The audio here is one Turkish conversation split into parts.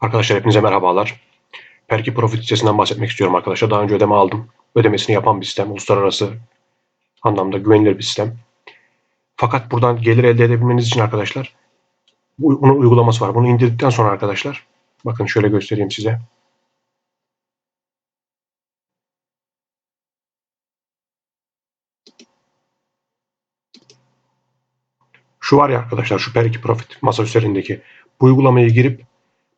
Arkadaşlar hepinize merhabalar. Perki Profit sitesinden bahsetmek istiyorum arkadaşlar. Daha önce ödeme aldım. Ödemesini yapan bir sistem. Uluslararası anlamda güvenilir bir sistem. Fakat buradan gelir elde edebilmeniz için arkadaşlar bu- bunun uygulaması var. Bunu indirdikten sonra arkadaşlar bakın şöyle göstereyim size. Şu var ya arkadaşlar şu Perki Profit masa üzerindeki bu uygulamayı girip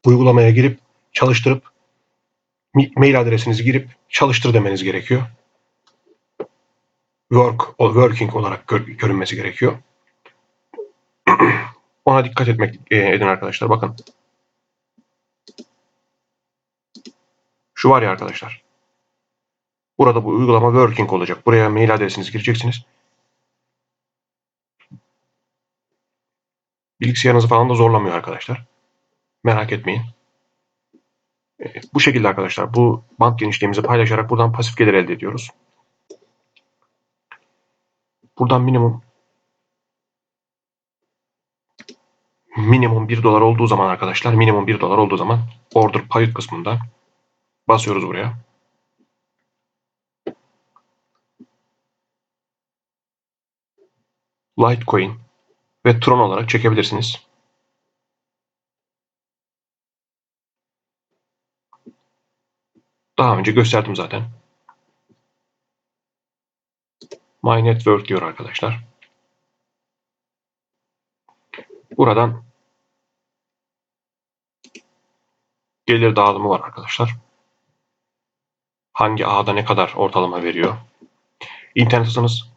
uygulamaya girip çalıştırıp mail adresinizi girip çalıştır demeniz gerekiyor. Work, working olarak gör- görünmesi gerekiyor. Ona dikkat etmek e, edin arkadaşlar. Bakın. Şu var ya arkadaşlar. Burada bu uygulama working olacak. Buraya mail adresinizi gireceksiniz. Bilgisayarınızı falan da zorlamıyor arkadaşlar. Merak etmeyin. E, Bu şekilde arkadaşlar bu bant genişliğimizi paylaşarak buradan pasif gelir elde ediyoruz. Buradan minimum minimum 1 dolar olduğu zaman arkadaşlar minimum 1 dolar olduğu zaman order payut kısmında basıyoruz buraya. Litecoin ve Tron olarak çekebilirsiniz. Daha önce gösterdim zaten. My Network diyor arkadaşlar. Buradan gelir dağılımı var arkadaşlar. Hangi ağda ne kadar ortalama veriyor. İnternet hızınız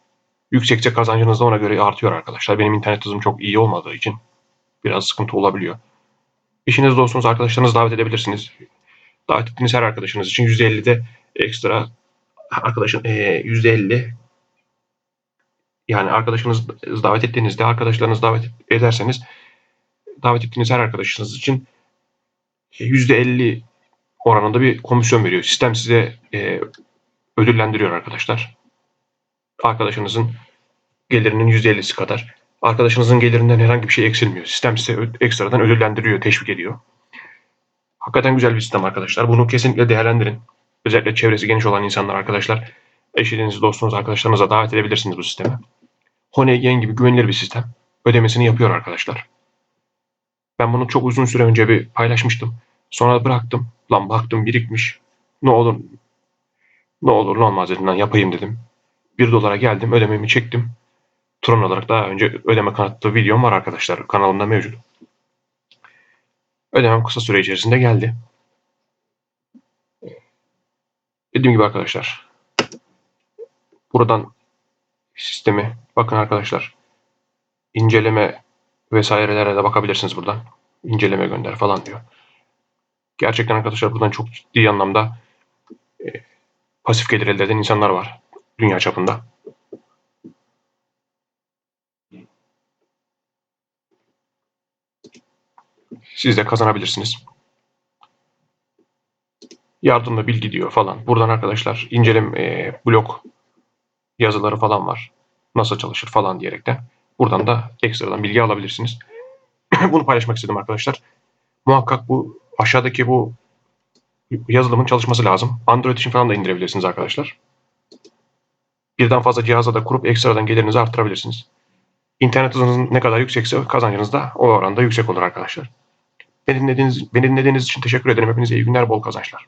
yüksekçe kazancınız da ona göre artıyor arkadaşlar. Benim internet hızım çok iyi olmadığı için biraz sıkıntı olabiliyor. İşiniz dostunuz arkadaşlarınızı davet edebilirsiniz. Davet ettiğiniz her arkadaşınız için %50'de ekstra arkadaşın eee, %50 yani arkadaşınız davet ettiğinizde arkadaşlarınızı davet ederseniz davet ettiğiniz her arkadaşınız için e, %50 oranında bir komisyon veriyor. Sistem size e, ödüllendiriyor arkadaşlar. Arkadaşınızın gelirinin %50'si kadar. Arkadaşınızın gelirinden herhangi bir şey eksilmiyor. Sistem size ekstradan ödüllendiriyor, teşvik ediyor. Hakikaten güzel bir sistem arkadaşlar. Bunu kesinlikle değerlendirin. Özellikle çevresi geniş olan insanlar arkadaşlar. Eşiniz, dostunuz, arkadaşlarınıza davet edebilirsiniz bu sisteme. Honeygen gibi güvenilir bir sistem. Ödemesini yapıyor arkadaşlar. Ben bunu çok uzun süre önce bir paylaşmıştım. Sonra bıraktım. Lan baktım birikmiş. Ne olur ne olur ne olmaz dedim lan yapayım dedim. 1 dolara geldim ödememi çektim. Tron olarak daha önce ödeme kanıtlı videom var arkadaşlar. Kanalımda mevcut. Ödemem kısa süre içerisinde geldi. Dediğim gibi arkadaşlar. Buradan sistemi bakın arkadaşlar. inceleme vesairelere de bakabilirsiniz buradan. İnceleme gönder falan diyor. Gerçekten arkadaşlar buradan çok ciddi anlamda e, pasif gelir elde eden insanlar var. Dünya çapında. Siz de kazanabilirsiniz. Yardımda bilgi diyor falan. Buradan arkadaşlar inceleme e, blog yazıları falan var. Nasıl çalışır falan diyerekten. Buradan da ekstradan bilgi alabilirsiniz. Bunu paylaşmak istedim arkadaşlar. Muhakkak bu aşağıdaki bu yazılımın çalışması lazım. Android için falan da indirebilirsiniz arkadaşlar. Birden fazla cihaza da kurup ekstradan gelirinizi arttırabilirsiniz. İnternet hızınız ne kadar yüksekse kazancınız da o oranda yüksek olur arkadaşlar. Beni dinlediğiniz, beni dinlediğiniz için teşekkür ederim. Hepinize iyi günler, bol kazançlar.